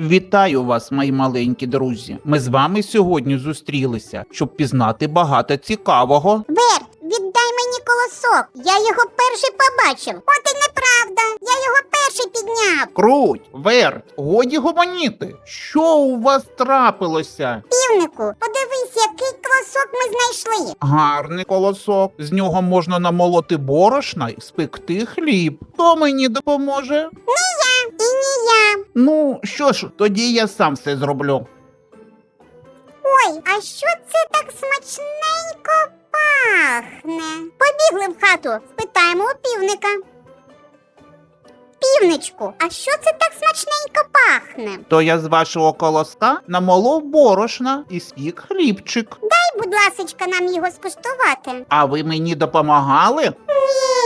Вітаю вас, мої маленькі друзі. Ми з вами сьогодні зустрілися, щоб пізнати багато цікавого. Бер, віддай мені колосок. Я його перший побачив. От і неправда. Я його перший підняв. Круть, верть, годі гомоніти. Що у вас трапилося? Півнику, подивись, який колосок ми знайшли. Гарний колосок. З нього можна намолоти борошна і спекти хліб. Хто мені допоможе? Не я І не я. Ну що ж, тоді я сам все зроблю. Ой, а що це так смачненько пахне? Побігли в хату, спитаємо у півника. Півничку, а що це так смачненько пахне? То я з вашого колоска намолов борошна і спік хлібчик. Дай, будь ласочка, нам його скуштувати. А ви мені допомагали? Ні.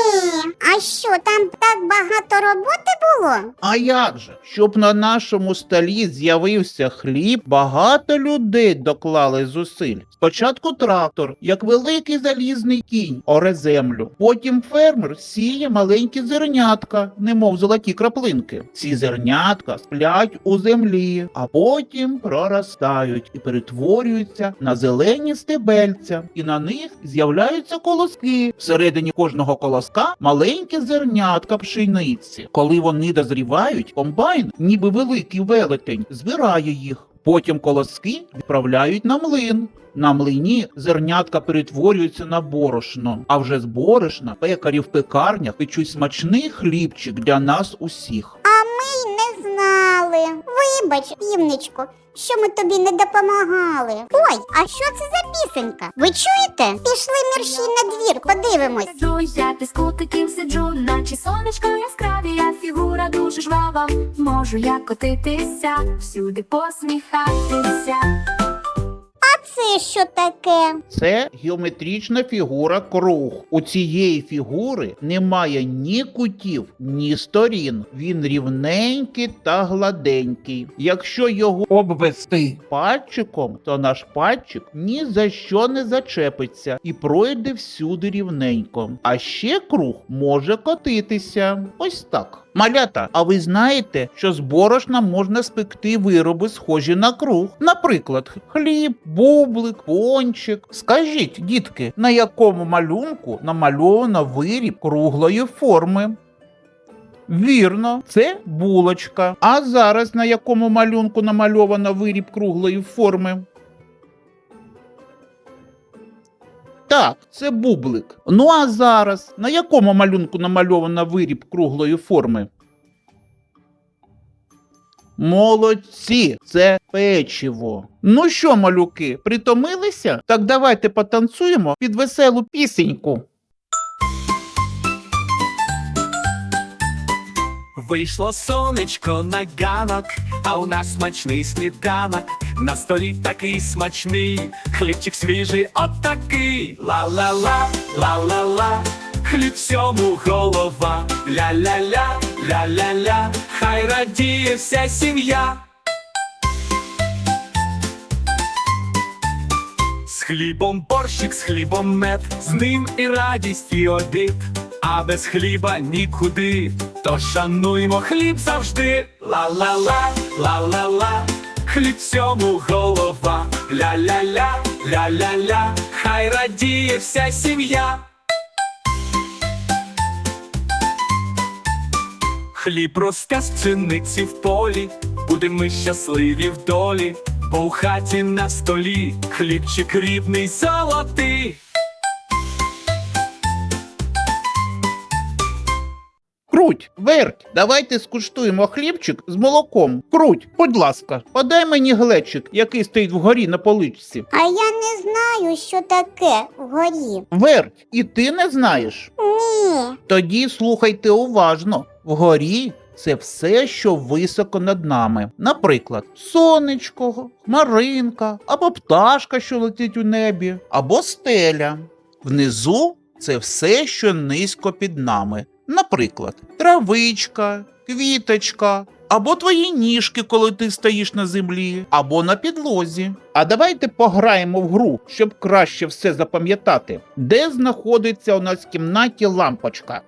А що, там так багато роботи було? А як же? Щоб на нашому столі з'явився хліб, багато людей доклали зусиль. Спочатку трактор, як великий залізний кінь, оре землю. Потім фермер сіє маленькі зернятка, немов золоті краплинки. Ці зернятка сплять у землі, а потім проростають і перетворюються на зелені стебельця, і на них з'являються колоски. Всередині кожного колоска маленькі зернятка пшениці. Коли вони дозрівають, комбайн, ніби великий велетень, збирає їх. Потім колоски відправляють на млин. На млині зернятка перетворюються на борошно, а вже з борошна пекарі в пекарнях печуть смачний хлібчик для нас усіх. Знали. Вибач, півничку, що ми тобі не допомагали. Ой, а що це за пісенька? Ви чуєте? Пішли мерщій на двір, подивимось. Сиджу, я без котиків сиджу, наче сонечко яскраві, я фігура дуже жвава. Можу я котитися, всюди посміхатися. Це що таке? Це геометрична фігура круг. У цієї фігури немає ні кутів, ні сторін. Він рівненький та гладенький. Якщо його обвести пальчиком, то наш пальчик ні за що не зачепиться і пройде всюди рівненько. А ще круг може котитися. Ось так. Малята, а ви знаєте, що з борошна можна спекти вироби, схожі на круг? Наприклад, хліб, бублик, пончик. Скажіть, дітки, на якому малюнку намальовано виріб круглої форми? Вірно, це булочка. А зараз на якому малюнку намальовано виріб круглої форми? Так, це бублик. Ну а зараз на якому малюнку намальовано виріб круглої форми? Молодці, це печиво. Ну що, малюки, притомилися? Так давайте потанцюємо під веселу пісеньку. Вийшло сонечко на ганок, а у нас смачний сніданок. На столі такий смачний, хлібчик свіжий, отакий. Ла-ла-ла, ла-ла-ла, хліб всьому голова. Ля-ля-ля, ля-ля-ля, хай радіє вся сім'я. З хлібом борщик, з хлібом мед, з ним і радість, і обід. А без хліба нікуди, то шануймо хліб завжди. Ла-ла-ла, ла-ла-ла, хліб всьому голова. Ля-ля-ля, ля-ля-ля, хай радіє вся сім'я. Хліб росте з пшениці в полі, будемо ми щасливі в долі, бо у хаті на столі хлібчик рідний золотий. Круть, верть, давайте скуштуємо хлібчик з молоком. Круть, будь ласка, подай мені глечик, який стоїть вгорі на поличці. А я не знаю, що таке вгорі. Верть, і ти не знаєш? Ні. Тоді слухайте уважно. Вгорі це все, що високо над нами. Наприклад, сонечко, хмаринка, або пташка, що летить у небі, або стеля. Внизу це все, що низько під нами. Наприклад, травичка, квіточка або твої ніжки, коли ти стоїш на землі, або на підлозі. А давайте пограємо в гру, щоб краще все запам'ятати. Де знаходиться у нас в кімнаті лампочка?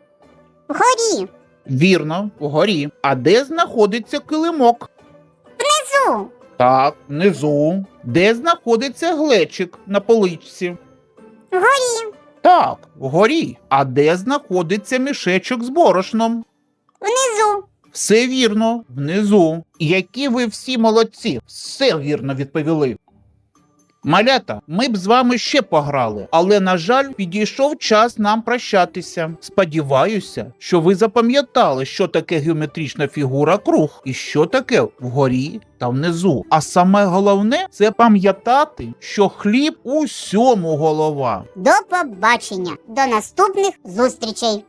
Вгорі, Вірно, вгорі. А де знаходиться килимок? внизу, Так, внизу. Де знаходиться глечик на поличці? вгорі, Так, вгорі. А де знаходиться мішечок з борошном? внизу. Все вірно, внизу. Які ви всі молодці, все вірно відповіли. Малята, ми б з вами ще пограли, але, на жаль, підійшов час нам прощатися. Сподіваюся, що ви запам'ятали, що таке геометрична фігура круг і що таке вгорі та внизу. А саме головне це пам'ятати, що хліб усьому голова. До побачення, до наступних зустрічей.